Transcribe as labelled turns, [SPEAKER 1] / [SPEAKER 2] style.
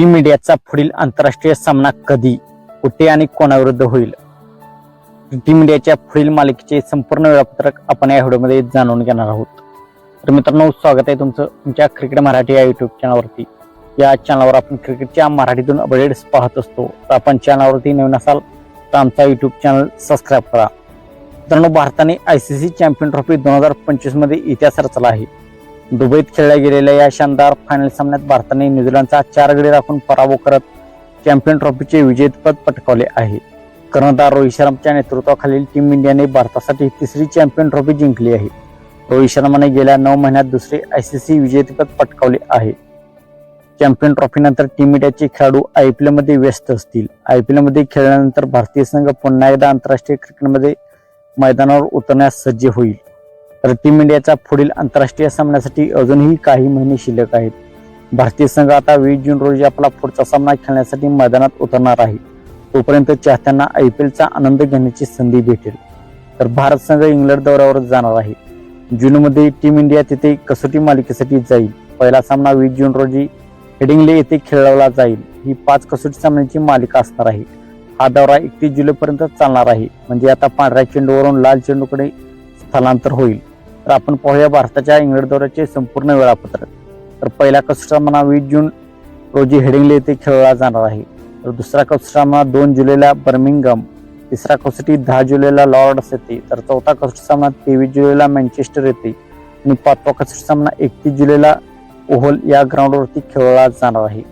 [SPEAKER 1] Team इंडियाचा पुढील आंतरराष्ट्रीय सामना कधी कुठे आणि कोणाविरुद्ध होईल? टीम इंडियाच्या पुढील मालिकेचे संपूर्ण वेळापत्रक आपण या व्हिडिओमध्ये जाणून घेणार आहोत. तर मित्रांनो स्वागत आहे तुमचं तुमच्या क्रिकेट मराठी या युट्यूब चॅनलवरती या चॅनलवर आपण क्रिकेटच्या मराठीतून अपडेट्स पाहत असतो. तर आपण चॅनलवरती नवीन असाल तर आमचा युट्यूब चॅनल सबस्क्राईब करा. मित्रांनो भारताने I C C champion trophy दोन हजार पंचवीसमध्ये इतिहास रचला आहे. दुबईत खेळल्या गेलेल्या या शानदार फायनल सामन्यात भारताने न्यूझीलंडचा चार गडी राखून पराभव करत चॅम्पियन ट्रॉफीचे विजेतेपद पटकावले आहे. कर्णधार रोहित शर्माच्या नेतृत्वाखालील टीम इंडियाने भारतासाठी तिसरी चॅम्पियन ट्रॉफी जिंकली आहे. रोहित शर्माने गेल्या नऊ महिन्यात दुसरे सी विजेतेपद पटकावले आहे. चॅम्पियन ट्रॉफीनंतर टीम इंडियाचे खेळाडू आय पी एलमध्ये व्यस्त असतील. आय पी एलमध्ये खेळल्यानंतर भारतीय संघ पुन्हा एकदा आंतरराष्ट्रीय क्रिकेटमध्ये मैदानावर उतरण्यास सज्ज होईल. तर टीम इंडियाचा पुढील आंतरराष्ट्रीय सामन्यासाठी अजूनही काही महिने शिल्लक आहेत. भारतीय संघ आता वीस जून रोजी आपला पुढचा सामना खेळण्यासाठी मैदानात उतरणार आहे. तोपर्यंत चाहत्यांना आय पी एलचा आनंद घेण्याची संधी भेटेल. तर भारत संघ इंग्लंड दौऱ्यावर जाणार आहे. जूनमध्ये टीम इंडिया तिथे कसोटी मालिकेसाठी जाईल. पहिला सामना वीस जून रोजी हेडिंगले येथे खेळवला जाईल. ही पाच कसोटी सामन्यांची मालिका असणार आहे. हा दौरा एकतीस जुलैपर्यंत चालणार आहे. म्हणजे आता पांढऱ्या चेंडूवरून लाल चेंडूकडे स्थलांतर होईल. तर आपण पाहूया भारताच्या इंग्लंड दौऱ्याचे संपूर्ण वेळापत्रक. तर पहिला कसोटी सामना वीस जून रोजी हेडिंगले येथे खेळला जाणार आहे. तर दुसरा कसोटी सामना दोन जुलैला बर्मिंगम तिसरा कसोटी दहा जुलैला लॉर्ड्स येते तर चौथा कसोटी सामना तेवीस जुलैला मँचेस्टर येते आणि पाचवा कसोटी सामना एकतीस जुलैला ओहोल या ग्राउंडवरती खेळला जाणार आहे.